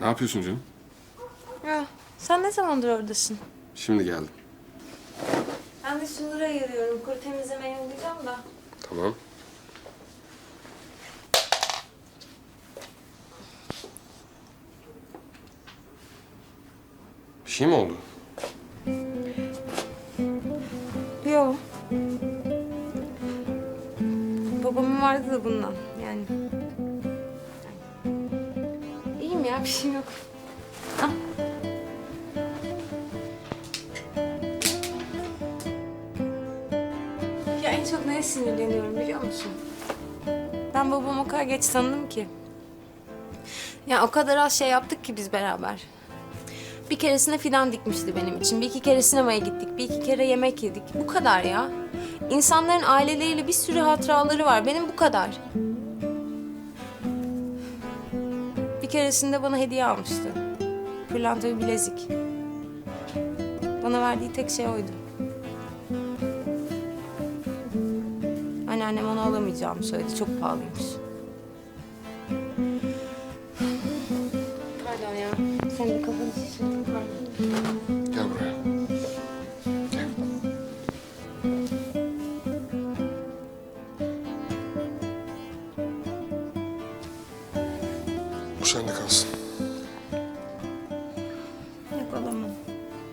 Ne yapıyorsun canım? Ya sen ne zamandır oradasın? Şimdi geldim. Ben de şunları ayırıyorum. Kuru temizlemeye yollayacağım da. Tamam. Bir şey mi oldu? Yok. Babamın vardı da bundan yani. İyiyim ya bir şey yok. Al. Ya en çok neye sinirleniyorum biliyor musun? Ben babamı o kadar geç tanıdım ki. Ya o kadar az şey yaptık ki biz beraber. Bir keresinde fidan dikmişti benim için. Bir iki kere sinemaya gittik. Bir iki kere yemek yedik. Bu kadar ya. İnsanların aileleriyle bir sürü hatıraları var. Benim bu kadar. Keresinde bana hediye almıştı. Pırlanta bir bilezik. Bana verdiği tek şey oydu. Anneannem onu alamayacağımı söyledi. Çok pahalıymış. Pardon ya. Sen de Bu sende kalsın. Yok alamam.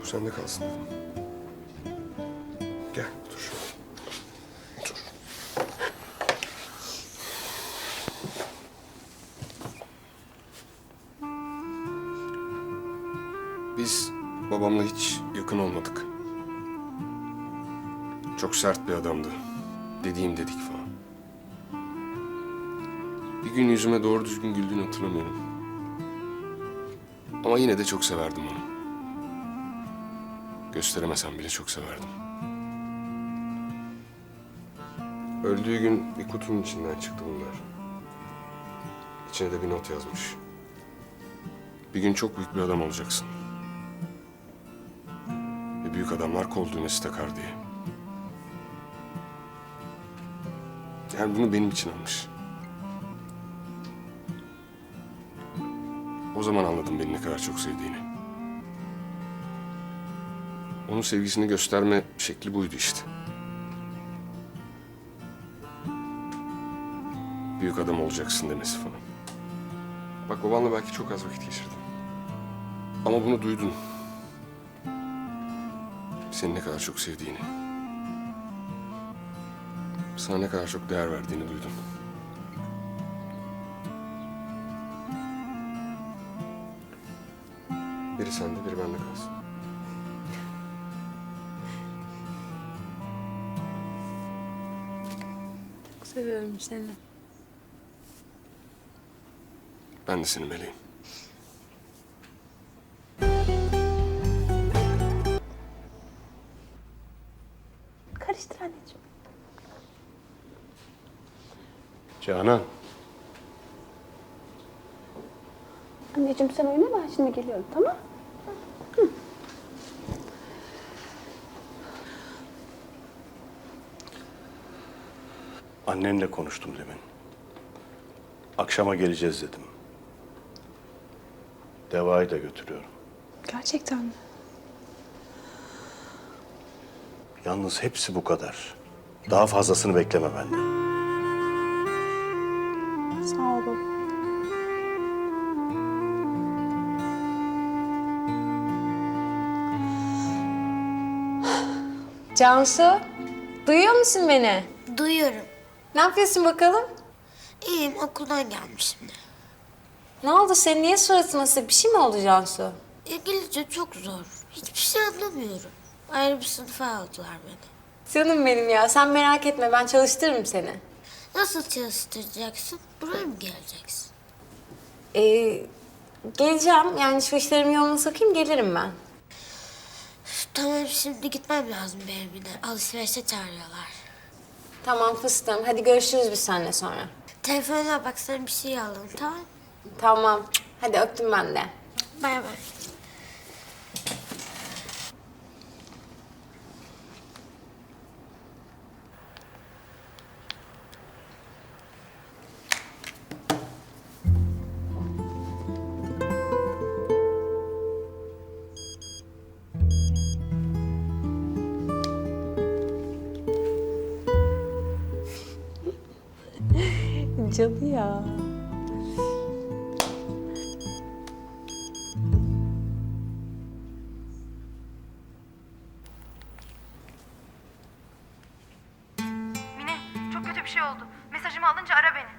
Bu sende kalsın dedim. Gel otur şöyle. Otur. Biz babamla hiç yakın olmadık. Çok sert bir adamdı. Dediğim dedik falan. Gün yüzüme doğru düzgün güldüğünü hatırlamıyorum. Ama yine de çok severdim onu. Gösteremesem bile çok severdim. Öldüğü gün bir kutunun içinden çıktı bunlar. İçine de bir not yazmış. Bir gün çok büyük bir adam olacaksın. Ve büyük adamlar kol düğmesi takar diye. Yani bunu benim için almış. O zaman anladım beni ne kadar çok sevdiğini. Onun sevgisini gösterme şekli buydu işte. Büyük adam olacaksın demesi falan. Bak babanla belki çok az vakit geçirdin. Ama bunu duydun. Seni ne kadar çok sevdiğini. Sana ne kadar çok değer verdiğini duydum. Biri sende, biri bende kalsın. Çok seviyorum seni. Ben de senin meleğim. Karıştır anneciğim. Canan. Anneciğim sen oyna ben şimdi geliyorum tamam Annenle konuştum demin. Akşama geleceğiz dedim. Deva'yı da götürüyorum. Gerçekten mi? Yalnız hepsi bu kadar. Daha fazlasını bekleme benden. Sağ ol baba. Cansu, duyuyor musun beni? Duyuyorum. Ne yapıyorsun bakalım? İyiyim okuldan gelmişim. Ne oldu? Senin niye suratın asık? Bir şey mi oldu Cansu? İngilizce çok zor. Hiçbir şey anlamıyorum. Ayrı bir sınıfa aldılar beni. Canım benim ya. Sen merak etme. Ben çalıştırırım seni. Nasıl çalıştıracaksın? Buraya mı geleceksin? Ee, geleceğim. Yani şu işlerimi yoluna sokayım. Gelirim ben. Tamam şimdi gitmem lazım benim yine. Alışverişe çağırıyorlar. Tamam fıstığım. Hadi görüşürüz biz seninle sonra. Telefonuna bak sana bir şey aldım tamam Tamam. Hadi öptüm ben de. Bay bay. Cadı ya. Mine çok kötü bir şey oldu. Mesajımı alınca ara beni.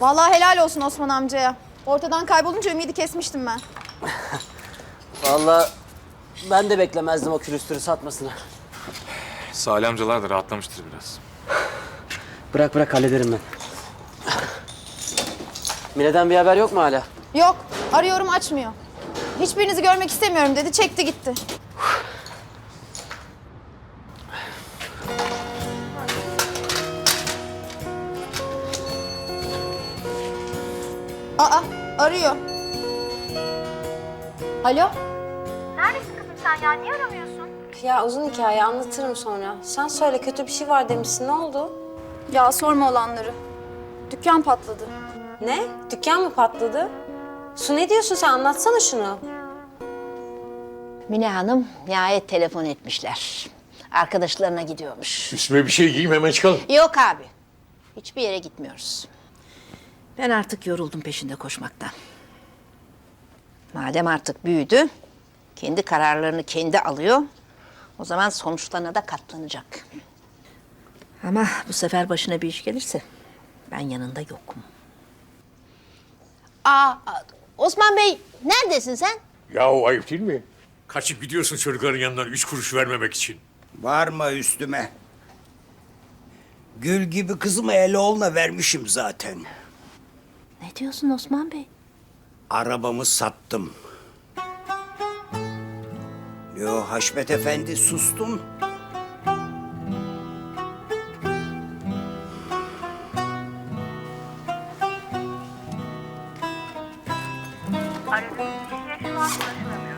Vallahi helal olsun Osman amcaya. Ortadan kaybolunca ümidi kesmiştim ben. Vallahi ben de beklemezdim o külüstürü satmasını. Salih amcalar da rahatlamıştır biraz. Bırak bırak hallederim ben. Mine'den bir haber yok mu hala? Yok, arıyorum açmıyor. Hiçbirinizi görmek istemiyorum dedi, çekti gitti. Aa, arıyor. Alo? Sen ya? Niye aramıyorsun? Ya uzun hikaye anlatırım sonra. Sen söyle kötü bir şey var demişsin. Ne oldu? Ya sorma olanları. Dükkan patladı. Ne? Dükkan mı patladı? Su ne diyorsun sen? Anlatsana şunu. Mine Hanım nihayet telefon etmişler. Arkadaşlarına gidiyormuş. Üstüme bir şey giyeyim hemen çıkalım. Yok abi. Hiçbir yere gitmiyoruz. Ben artık yoruldum peşinde koşmaktan. Madem artık büyüdü, kendi kararlarını kendi alıyor. O zaman sonuçlarına da katlanacak. Ama bu sefer başına bir iş gelirse ben yanında yokum. Aa, Osman Bey neredesin sen? Yahu ayıp değil mi? Kaçıp gidiyorsun çocukların yanından üç kuruş vermemek için. Varma üstüme. Gül gibi kızımı Eloğlu'na vermişim zaten. Ne diyorsun Osman Bey? Arabamı sattım. Yo Haşmet Efendi sustum. Aradığınız kişiye şu şey an ulaşılamıyor.